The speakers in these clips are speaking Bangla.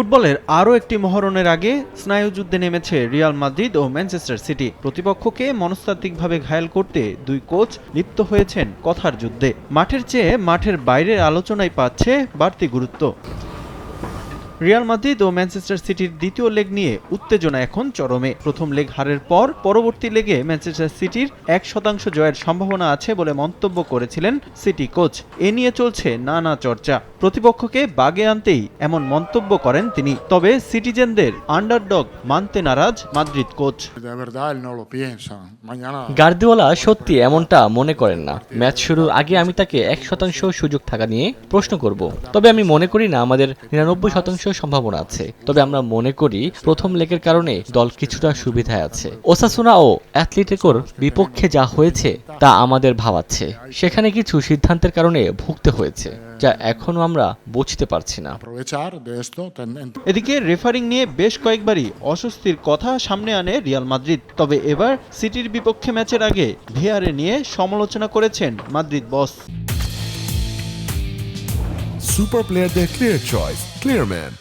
ফুটবলের আরও একটি মহরণের আগে স্নায়ুযুদ্ধে নেমেছে রিয়াল মাদ্রিদ ও ম্যানচেস্টার সিটি। প্রতিপক্ষকে মনস্তাত্ত্বিকভাবে ঘায়াল করতে দুই কোচ লিপ্ত হয়েছেন কথার যুদ্ধে। মাঠের চেয়ে মাঠের বাইরের আলোচনায় পাচ্ছে বাড়তি গুরুত্ব। রিয়াল মাদ্রিদ ও ম্যানচেস্টার সিটির দ্বিতীয় লেগ নিয়ে উত্তেজনা এখন চরমে। প্রথম লেগ হারের পর পরবর্তী লেগে ম্যানচেস্টার সিটির এক শতাংশ জয়ের সম্ভাবনা আছে বলে মন্তব্য করেছিলেন সিটি কোচ। এ নিয়ে চলছে নানা চর্চা। প্রতিপক্ষকে বাগে আনতেই এমন মন্তব্য করেন তিনি। তবে সিটিজেনদের আন্ডারডগ মানতে নারাজ মাদ্রিদ কোচ। গার্দিওলা সত্যি এমনটা মনে করেন না। ম্যাচ শুরুর আগে আমি তাকে এক শতাংশ সুযোগ থাকা নিয়ে প্রশ্ন করব। তবে আমি মনে করি না আমাদের নিরানব্বই শতাংশ সম্ভাবনা আছে। তবে আমরা মনে করি প্রথম লেগের কারণে দল কিছুটা সুবিধায় আছে। ওসাসুনা ও অ্যাথলেটিকোর বিপক্ষে যা হয়েছে তা আমাদের ভাবাচ্ছে। সেখানে কিছু সিদ্ধান্তের কারণে ভুগতে হয়েছে যা এখনও আমরা বুঝতে পারছি না। এদিকে রেফারিং নিয়ে বেশ কয়েকবারই অস্বস্তির কথা সামনে আনে রিয়াল মাদ্রিদ। তবে এবার সিটির বিপক্ষে ম্যাচের আগে ভিআরএ নিয়ে সমালোচনা করেছেন Madrid boss. Super Player de Clear Choice, Clearman.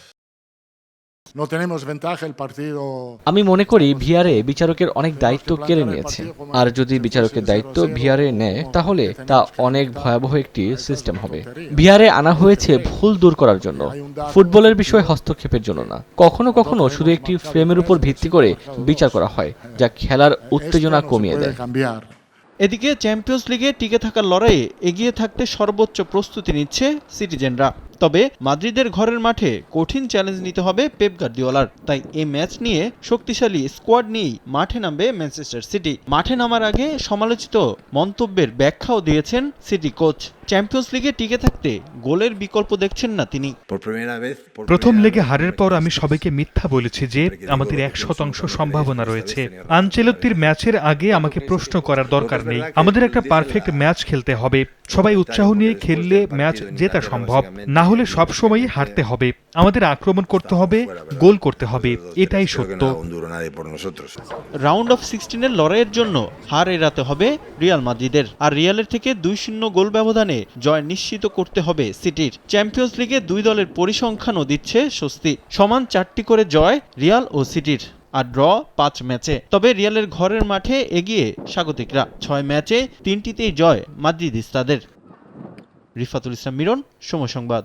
No tenemos ventaja el partido. আমি মনে করি ভিআরএ বিচারকের অনেক দায়িত্ব কেড়ে নিয়েছে আর যদি বিচারকের দায়িত্ব ভিআরএ নেয় তাহলে তা অনেক ভয়াবহ একটি সিস্টেম হবে ভিআরএ আনা হয়েছে ভুল দূর করার জন্য ফুটবলের বিষয়ে হস্তক্ষেপের জন্য না কখনো কখনো শুধু একটি ফ্রেমের উপর ভিত্তি করে বিচার করা হয় যা খেলার উত্তেজনা কমিয়ে দেয়. এদিকে চ্যাম্পিয়ন্স লিগে টিকে থাকার লড়াইয়ে এগিয়ে থাকতে সর্বোচ্চ প্রস্তুতি নিচ্ছে সিটিজেনরা। তবে মাদ্রিদের ঘরের মাঠে কঠিন চ্যালেঞ্জ নিতে হবে পেপ গার্দিওলার তাই এই ম্যাচ নিয়ে শক্তিশালী স্কোয়াড নিয়েই মাঠে নামবে ম্যানচেস্টার সিটি মাঠে নামার আগে সমালোচিত মন্তব্যের ব্যাখ্যাও দিয়েছেন সিটি কোচ চ্যাম্পিয়ন্স লিগে টিকে থাকতে গোলের বিকল্প দেখছেন না তিনি। প্রথম লেগে হারের পর আমি সবাইকে মিথ্যা বলেছি যে আমাদের এক শতাংশ সম্ভাবনা রয়েছে। আনচেলত্তির ম্যাচের আগে আমাকে প্রশ্ন করার দরকার নেই। আমাদের একটা পারফেক্ট ম্যাচ খেলতে হবে। সবাই উৎসাহ নিয়ে খেললে ম্যাচ জেতা সম্ভব। না হলে সবসময়ই হারতে হবে। আমাদের আক্রমণ করতে হবে, গোল করতে হবে, এটাই সত্য. রাউন্ড অফ সিক্সটিনের লড়াইয়ের জন্য হার এড়াতে হবে রিয়াল মাদ্রিদের। আর রিয়ালের থেকে দুই শূন্য গোল ব্যবধানে জয় নিশ্চিত করতে হবে সিটির। চ্যাম্পিয়ন্স লিগে দুই দলের পরিসংখ্যানও দিচ্ছে স্বস্তি। সমান চারটি করে জয় রিয়াল ও সিটির। আর ড্র পাঁচ ম্যাচে। তবে রিয়ালের ঘরের মাঠে এগিয়ে স্বাগতিকরা ছয় ম্যাচে তিনটিতেই জয় মাদ্রিদিস্তাদের। রিফাতুল ইসলাম মিরন, সময় সংবাদ।